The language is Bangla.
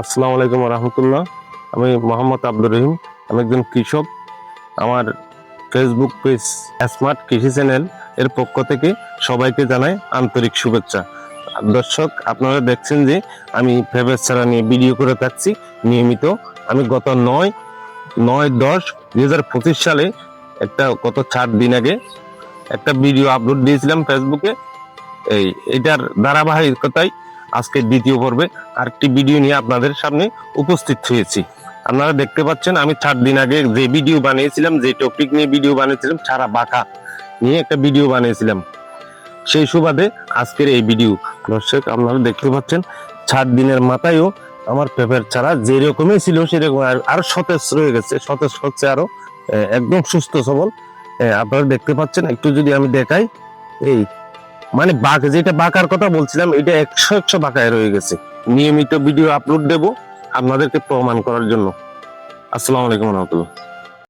আসসালামু আলাইকুম রহমতুল্লাহ। আমি মোহাম্মদ আব্দুর রহিম। আমি একজন কৃষক। আমার ফেসবুক পেজ স্মার্ট কৃষি চ্যানেল এর পক্ষ থেকে সবাইকে জানাই আন্তরিক শুভেচ্ছা। দর্শক, আপনারা দেখছেন যে আমি ফেভার ছাড়া নিয়ে ভিডিও করে থাকছি। নিয়মিত আমি গত নয় নয় দশ দুই হাজার পঁচিশ সালে একটা গত চার দিন আগে একটা ভিডিও আপলোড দিয়েছিলাম ফেসবুকে এই, এটার ধারাবাহিকতায় আজকে দ্বিতীয় পর্বে আরেকটি ভিডিও নিয়ে আপনাদের সামনে উপস্থিত হয়েছি। আপনারা দেখতে পাচ্ছেন, আমি চার দিন আগে যে ভিডিও বানিয়েছিলাম, যে টপিক নিয়ে ভিডিও বানিয়েছিলাম ছাড়া বাঁকা নিয়ে একটা ভিডিও বানিয়েছিলাম। সেই সুবাদে আজকের এই ভিডিও দর্শক, আপনারা দেখতে পাচ্ছেন, চার দিনের মাথায়ও আমার পেপার ছাড়া যেরকমই ছিল, সেরকম আর- সতেজ রয়ে গেছে, সতেজ হচ্ছে আরও একদম সুস্থ সবল। আপনারা দেখতে পাচ্ছেন, একটু যদি আমি দেখাই, এই মানে বাঘ যেটা বাঁকার কথা বলছিলাম, এটা একশো একশো বাঁকায় রয়ে গেছে। নিয়মিত ভিডিও আপলোড দেব আপনাদেরকে প্রমাণ করার জন্য। আসসালামু আলাইকুম রহমতুল্লাহ।